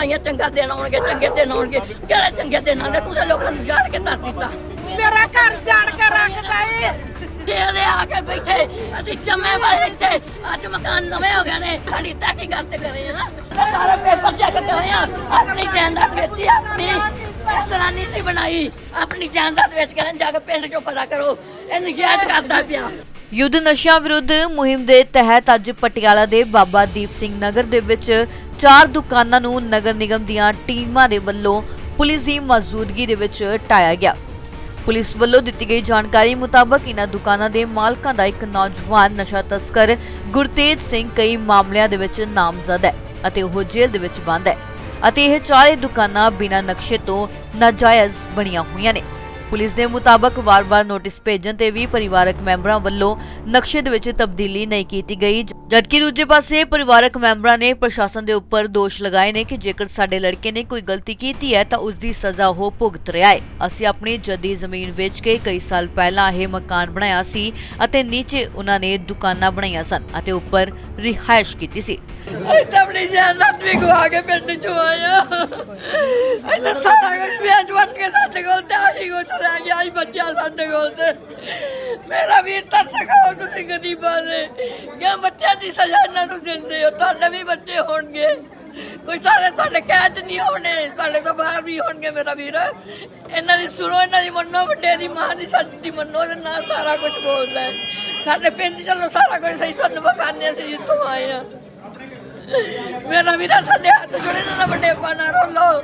ਪਾਈਆਂ ਚੰਗਾ ਦਿਨ ਆਉਣਗੇ ਚੰਗੇ ਦਿਨ ਆਉਣਗੇ। ਕਿਹੜੇ ਚੰਗੇ ਦਿਨ ਆਉਂਦੇ? ਤੁਸੀਂ ਲੋਕਾਂ ਨੂੰ ਜਾਣ ਕੇ ਦਿੱਤਾ। ਮੇਰਾ ਘਰ ਜਾਣ ਕੇ ਰੱਖਦਾ ਏ। ਡੇਰੇ ਆ ਕੇ ਬੈਠੇ ਅਸੀਂ ਜੰਮੇ ਵਾਲੇ ਇੱਥੇ। ਅੱਜ ਮਕਾਨ ਨਵੇਂ ਹੋ ਗਏ ਨੇ ਸਾਡੀ ਤਹਿਕੀਕਤ ਤੇ ਕਰੇ ਆ ਸਾਰਾ ਪੇਪਰ ਚੈੱਕ ਕਰੇ ਆ ਆਪਣੀ ਜਾਇਦਾਦ ਵੇਚੀ ਆਪਣੀ ਇਸ ਤਰ੍ਹਾਂ ਨਹੀਂ ਸੀ ਬਣਾਈ। ਆਪਣੀ ਜਾਇਦਾਦ ਵੇਚ ਕੇ ਜਾ ਕੇ ਪਿੰਡ ਚੋਂ ਪਤਾ ਕਰੋ ਇਹ ਨਜਾਇਜ਼ ਕਰਦਾ ਪਿਆ। ਯੁੱਧ ਨਸ਼ਿਆਂ ਵਿਰੁੱਧ ਮੁਹਿੰਮ ਦੇ ਤਹਿਤ ਅੱਜ ਪਟਿਆਲਾ ਦੇ ਬਾਬਾ ਦੀਪ ਸਿੰਘ ਨਗਰ ਦੇ ਵਿੱਚ ਚਾਰ ਦੁਕਾਨਾਂ ਨੂੰ ਨਗਰ ਨਿਗਮ ਦੀਆਂ ਟੀਮਾਂ ਦੇ ਵੱਲੋਂ ਪੁਲਿਸ ਦੀ ਮੌਜੂਦਗੀ ਦੇ ਵਿੱਚ ਟਾਇਆ ਗਿਆ। ਪੁਲਿਸ ਵੱਲੋਂ ਦਿੱਤੀ ਗਈ ਜਾਣਕਾਰੀ ਮੁਤਾਬਕ ਇਹਨਾਂ ਦੁਕਾਨਾਂ ਦੇ ਮਾਲਕਾਂ ਦਾ ਇੱਕ ਨੌਜਵਾਨ ਨਸ਼ਾ ਤਸਕਰ ਗੁਰਤੇਜ ਸਿੰਘ ਕਈ ਮਾਮਲਿਆਂ ਦੇ ਵਿੱਚ ਨਾਮਜ਼ਦ ਹੈ ਅਤੇ ਉਹ ਜੇਲ੍ਹ ਦੇ ਵਿੱਚ ਬੰਦ ਹੈ ਅਤੇ ਇਹ ਚਾਰੇ ਦੁਕਾਨਾਂ ਬਿਨਾਂ ਨਕਸ਼ੇ ਤੋਂ ਨਾਜਾਇਜ਼ ਬਣੀਆਂ ਹੋਈਆਂ ਨੇ। ਪੁਲਿਸ ਦੇ ਮੁਤਾਬਕ ਵਾਰ-ਵਾਰ ਨੋਟਿਸ ਭੇਜਣ ਤੇ ਵੀ ਪਰਿਵਾਰਕ ਮੈਂਬਰਾਂ ਵੱਲੋਂ ਨਕਸ਼ੇ ਦੇ ਵਿੱਚ ਤਬਦੀਲੀ ਨਹੀਂ ਕੀਤੀ ਗਈ। ਜਦਕਿ ਦੂਜੇ ਪਾਸੇ ਪਰਿਵਾਰਕ ਮੈਂਬਰਾਂ ਨੇ ਪ੍ਰਸ਼ਾਸਨ ਦੇ ਉੱਪਰ ਦੋਸ਼ ਲਗਾਏ ਨੇ ਕਿ ਜੇਕਰ ਸਾਡੇ ਲੜਕੇ ਨੇ ਕੋਈ ਗਲਤੀ ਕੀਤੀ ਹੈ ਤਾਂ ਉਸ ਦੀ ਸਜ਼ਾ ਉਹ ਭੁਗਤ ਰਿਹਾ ਹੈ। ਅਸੀਂ ਆਪਣੀ ਜੱਦੀ ਜ਼ਮੀਨ ਵੇਚ ਕੇ ਕਈ ਸਾਲ ਪਹਿਲਾਂ ਇਹ ਮਕਾਨ ਬਣਾਇਆ ਸੀ ਅਤੇ ਨੀਚੇ ਉਹਨਾਂ ਨੇ ਦੁਕਾਨਾਂ ਬਣਾਈਆਂ ਸਨ ਅਤੇ ਉੱਪਰ ਰਿਹਾਇਸ਼ ਕੀਤੀ ਸੀ। ਇੱਥੇ ਆਪਣੀ ਜਾਇਦਾਦ ਵੀ ਗਵਾ ਕੇ ਪਿੰਡ ਚੋਂ ਆਇਆ ਇੱਥੇ ਸਾਰਾ ਕੁਝ ਵੇਚ ਵਟ ਕੇ ਸਾਡੇ ਕੋਲ ਤੇ ਆਹੀ ਕੁਛ ਰਹਿ ਗਿਆ ਆਹੀ ਬੱਚਾ ਸਾਡੇ ਕੋਲ ਤੇ। ਮੇਰਾ ਵੀਰ ਤਰਸ ਖਾਓ ਤੁਸੀਂ ਗਰੀਬਾਂ ਦੇ ਕਿ ਬੱਚਿਆਂ ਦੀ ਸਜ਼ਾ ਇਹਨਾਂ ਨੂੰ ਦਿੰਦੇ ਹੋ, ਤੁਹਾਡੇ ਵੀ ਬੱਚੇ ਹੋਣਗੇ। ਕੋਈ ਸਾਰੇ ਤੁਹਾਡੇ ਕਹਿ ਨਹੀਂ ਹੋਣੇ, ਸਾਡੇ ਤੋਂ ਬਾਹਰ ਵੀ ਹੋਣਗੇ ਮੇਰਾ ਵੀਰ। ਇਹਨਾਂ ਦੀ ਸੁਣੋ, ਇਹਨਾਂ ਦੀ ਮੰਨੋ, ਵੱਡੇ ਦੀ ਮਾਂ ਦੀ ਸੱਚ ਦੀ ਮੰਨੋ ਇਹਦੇ ਨਾਲ ਸਾਰਾ ਕੁਝ ਬੋਲਦਾ ਸਾਡੇ ਪਿੰਡ ਚਲੋ ਸਾਰਾ ਕੁਝ ਸਹੀ, ਤੁਹਾਨੂੰ ਵਿਖਾਣੇ ਅਸੀਂ ਜਿੱਥੋਂ ਆਏ ਆ ਮੇਰਾ ਵੀਰਾ ਸਾਡੇ ਹੱਥ ਜੁੜੇ ਨਾ ਵੱਡੇ ਪਾਣਾ ਰੋਲੋ।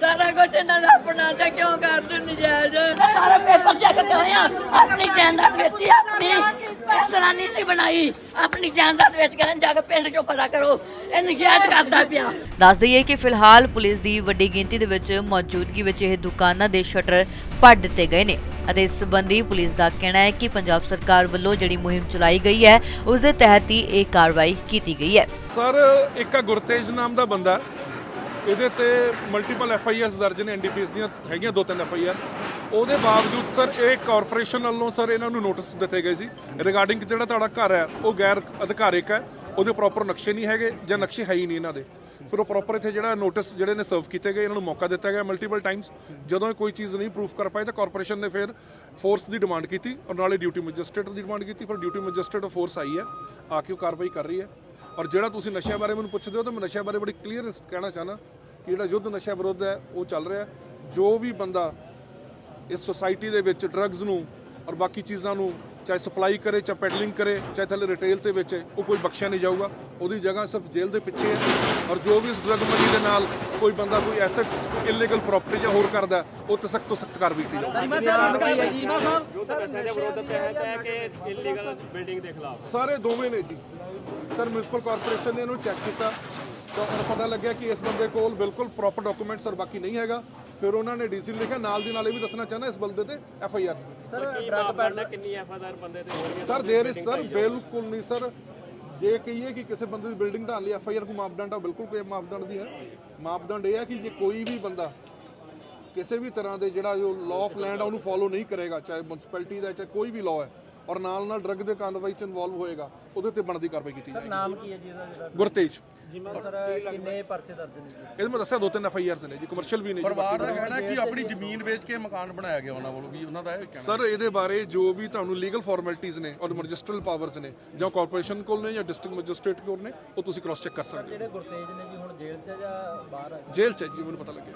ਸਾਰਾ ਕੁਝ ਇਹਨਾਂ ਦਾ ਆਪਣਾ ਤੇ ਕਿਉਂ ਕਰਦੇ ਨਜਾਇਜ਼? ਸਾਰਾ ਪੇਪਰ ਚੈੱਕ ਕਰੇ ਆ। ਆਪਣੀ ਜਾਇਦਾਦ ਵੇਚੀ ਆਪਣੀ ਇਸ ਤਰ੍ਹਾਂ ਨਹੀਂ ਸੀ ਬਣਾਈ। ਆਪਣੀ ਜਾਇਦਾਦ ਵੇਚ ਕੇ ਜਾ ਕੇ ਪਿੰਡ ਚੋਂ ਪਤਾ ਕਰੋ। ਇਹ ਨਜਾਇਜ਼ ਕਰਦਾ ਪਿਆ। ਦੱਸ ਦਈਏ ਕਿ ਫਿਲਹਾਲ ਪੁਲਿਸ ਦੀ ਵੱਡੀ ਗਿਣਤੀ ਦੇ ਵਿੱਚ ਮੌਜੂਦਗੀ ਵਿੱਚ ਇਹ ਦੁਕਾਨਾਂ ਦੇ ਸ਼ਟਰ ਪੱਟ ਦਿੱਤੇ ਗਏ ਨੇ ਅਤੇ ਇਸ ਸੰਬੰਧੀ ਪੁਲਿਸ ਦਾ ਕਹਿਣਾ ਹੈ ਕਿ ਪੰਜਾਬ ਸਰਕਾਰ ਵੱਲੋਂ ਜਿਹੜੀ ਮੁਹਿੰਮ ਚਲਾਈ ਗਈ ਹੈ ਉਸ ਦੇ ਤਹਿਤ ਹੀ ਇਹ ਕਾਰਵਾਈ ਕੀਤੀ ਗਈ ਹੈ। ਸਰ ਇੱਕ ਗੁਰਤੇਜ ਨਾਮ ਦਾ ਬੰਦਾ ਇਹਦੇ ਤੇ ਮਲਟੀਪਲ ਐਫ ਆਈ ਆਰਸ ਦਰਜ ਨੇ ਐਨਡੀਪੀਐਸ ਦੀਆਂ ਹੈਗੀਆਂ ਦੋ ਤਿੰਨ ਐਫ ਆਈ ਆਰ ਉਹਦੇ ਬਾਵਜੂਦ ਸਰ, ਇਹ ਕਾਰਪੋਰੇਸ਼ਨ ਵੱਲੋਂ ਸਰ, ਇਹਨਾਂ ਨੂੰ ਨੋਟਿਸ ਦਿੱਤੇ ਗਏ ਸੀ। ਰਿਗਾਰਡਿੰਗ ਜਿਹੜਾ ਤੁਹਾਡਾ ਘਰ ਹੈ, ਉਹ ਗੈਰ ਅਧਿਕਾਰਿਕ ਹੈ, ਉਹਦੇ ਪ੍ਰੋਪਰ ਨਕਸ਼ੇ ਨਹੀਂ ਹੈਗੇ ਜਾਂ ਨਕਸ਼ੇ ਹੈ ਹੀ ਨਹੀਂ ਇਹਨਾਂ ਦੇ। ਫਿਰ ਉਹ ਪ੍ਰੋਪਰ ਇੱਥੇ ਜਿਹੜਾ ਨੋਟਿਸ ਜਿਹੜੇ ਨੇ ਸਰਵ ਕੀਤੇ ਗਏ, ਇਹਨਾਂ ਨੂੰ ਮੌਕਾ ਦਿੱਤਾ ਗਿਆ ਮਲਟੀਪਲ ਟਾਈਮਸ ਜਦੋਂ ਇਹ ਕੋਈ ਚੀਜ਼ ਨਹੀਂ ਪ੍ਰੂਫ ਕਰ ਪਾਏ ਤਾਂ ਕਾਰਪੋਰੇਸ਼ਨ ਨੇ ਫਿਰ ਫੋਰਸ ਦੀ ਡਿਮਾਂਡ ਕੀਤੀ ਔਰ ਨਾਲੇ ਡਿਊਟੀ ਮੈਜਿਸਟ੍ਰੇਟ ਦੀ ਡਿਮਾਂਡ ਕੀਤੀ। ਫਿਰ ਡਿਊਟੀ ਮੈਜਿਸਟ੍ਰੇਟ ਫੋਰਸ ਆਈ ਹੈ, ਆ ਕੇ ਉਹ ਕਾਰਵਾਈ ਕਰ ਰਹੀ ਹੈ। ਔਰ ਜਿਹੜਾ ਤੁਸੀਂ ਨਸ਼ਿਆਂ ਬਾਰੇ ਮੈਨੂੰ ਪੁੱਛਦੇ ਹੋ ਤਾਂ ਮੈਂ ਨਸ਼ਿਆਂ ਬਾਰੇ ਬੜੀ ਕਲੀਅਰ ਕਹਿਣਾ ਚਾਹਨਾ ਕਿ ਜਿਹੜਾ ਯੁੱਧ ਨਸ਼ਾ ਵਿਰੁੱਧ ਹੈ, ਉਹ ਚੱਲ ਰਿਹਾ ਜੋ ਵੀ ਬੰਦਾ ਇਸ ਸੋਸਾਇਟੀ ਦੇ ਵਿੱਚ ਡਰੱਗਸ ਨੂੰ ਔਰ ਬਾਕੀ ਚੀਜ਼ਾਂ ਨੂੰ ਚਾਹੇ ਸਪਲਾਈ ਕਰੇ ਚਾਹੇ ਪੈਡਲਿੰਗ ਕਰੇ ਚਾਹੇ ਥੱਲੇ ਰਿਟੇਲ ਤੇ ਵੇਚੇ ਉਹ ਕੋਈ ਬਖਸ਼ਿਆ ਨਹੀਂ ਜਾਊਗਾ। ਉਹਦੀ ਜਗ੍ਹਾ ਸਿਰਫ ਜੇਲ੍ਹ ਦੇ ਪਿੱਛੇ ਹੈ ਔਰ ਜੋ ਵੀ ਇਸ ਡਰੱਗ ਮਨੀ ਦੇ ਨਾਲ ਕੋਈ ਬੰਦਾ ਕੋਈ ਐਸੈਟਸ ਇਲੀਗਲ ਪ੍ਰਾਪਰਟੀ ਜਾਂ ਹੋਰ ਕਰਦਾ ਹੈ, ਉਹ ਤੇ ਸਖਤ ਤੋਂ ਸਖਤ ਕਾਰਵਾਈ ਕੀਤੀ ਜਾਊਗੀ। ਸਾਰੇ ਦੋਵੇਂ ਨੇ ਜੀ। ਸਰ ਮਿਊਨਿਸਪਲ ਕਾਰਪੋਰੇਸ਼ਨ ਨੇ ਇਹਨੂੰ ਚੈੱਕ ਕੀਤਾ ਤਾਂ ਪਤਾ ਲੱਗਿਆ ਕਿ ਇਸ ਬੰਦੇ ਕੋਲ ਬਿਲਕੁਲ ਪ੍ਰੋਪਰ ਡਾਕੂਮੈਂਟਸ ਔਰ ਬਾਕੀ ਨਹੀਂ ਹੈਗਾ। ਫਿਰ ਉਹਨਾਂ ਨੇ ਡੀਸੀ ਲਿਖਿਆ ਨਾਲ ਦੀ ਨਾਲ ਇਹ ਵੀ ਦੱਸਣਾ ਚਾਹੁੰਦਾ ਇਸ ਬੰਦੇ ਤੇ F I R sir drug peddler ਕਿੰਨੀ ਐਫਆਈਆਰ ਬੰਦੇ ਤੇ ਹੋ ਰਹੀਆਂ ਸਰ ਦੇਰ ਇਸ ਸਰ ਬਿਲਕੁਲ ਨਹੀਂ ਸਰ। ਜੇ ਕਹੀਏ ਕਿ ਕਿਸੇ ਬੰਦੇ ਦੀ ਬਿਲਡਿੰਗ ਢਾਣ ਲਈ ਐਫ ਆਈ ਆਰ ਕੋਈ ਮਾਪਦੰਡ ਆ ਬਿਲਕੁਲ ਕੋਈ ਮਾਪਦੰਡ ਦੀ ਹੈ। ਮਾਪਦੰਡ ਇਹ ਹੈ ਕਿ ਜੇ ਕੋਈ ਵੀ ਬੰਦਾ ਕਿਸੇ ਵੀ ਤਰ੍ਹਾਂ ਦੇ ਜਿਹੜਾ ਜੋ ਲਾਅ ਆਫ ਲੈਂਡ ਆ ਉਹਨੂੰ ਫੋਲੋ ਨਹੀਂ ਕਰੇਗਾ ਚਾਹੇ ਮਿਊਨਿਸਪੈਲਿਟੀ ਦਾ ਚਾਹੇ ਕੋਈ ਵੀ ਲਾਅ ਹੈ ਔਰ ਨਾਲ ਨਾਲ ਡਰੱਗ ਦੇ ਕਾਰਵਾਈ ਚ ਇਨਵੋਲਵ ਹੋਏਗਾ ਉਹਦੇ ਤੇ ਬਣਦੀ ਕਾਰਵਾਈ ਕੀਤੀ ਜਾਏਗੀ। ਨਾਮ ਕੀ ਹੈ ਜੀ ਇਹਦਾ ਜਿਹੜਾ ਗੁਰਤੇਜ। ਜਿਮਾ ਸਰ ਕਿੰਨੇ ਪਰਚੇ ਦਰਜ ਨੇ ਜੀ? ਇਹਦੇ ਮੈਂ ਦੱਸਿਆ ਦੋ ਤਿੰਨ ਐਫ ਆਈ ਆਰਸ ਨੇ ਜੀ ਕਮਰਸ਼ੀਅਲ ਵੀ ਨੇ ਜੀ ਪਰਿਵਾਰ ਦਾ ਕਹਿਣਾ ਕਿ ਆਪਣੀ ਜ਼ਮੀਨ ਵੇਚ ਕੇ ਮਕਾਨ ਬਣਾਇਆ ਗਿਆ ਉਹਨਾਂ ਵੱਲੋਂ ਵੀ ਉਹਨਾਂ ਦਾ ਇਹ ਕਹਿਣਾ? ਸਰ ਇਹਦੇ ਬਾਰੇ ਜੋ ਵੀ ਤੁਹਾਨੂੰ ਲੀਗਲ ਫਾਰਮੈਲਿਟੀਆਂ ਨੇ ਔਰ ਮੈਜਿਸਟਰਲ ਪਾਵਰਸ ਨੇ ਜਾਂ ਕਾਰਪੋਰੇਸ਼ਨ ਕੋਲ ਨੇ ਜਾਂ ਡਿਸਟ੍ਰਿਕਟ ਮੈਜਿਸਟ੍ਰੇਟ ਕੋਲ ਨੇ ਉਹ ਤੁਸੀਂ ਕ੍ਰਾਸ ਚੈੱਕ ਕਰ ਸਕਦੇ ਹੋ। ਜਿਹੜੇ ਗੁਰਤੇਜ ਨੇ ਜੀ ਹੁਣ ਜੇਲ੍ਹ 'ਚ ਜਾਂ ਬਾਹਰ ਆ? ਜੇਲ੍ਹ ਚ ਹੈ ਜੀ ਮੈਨੂੰ ਪਤਾ ਲੱਗਿਆ।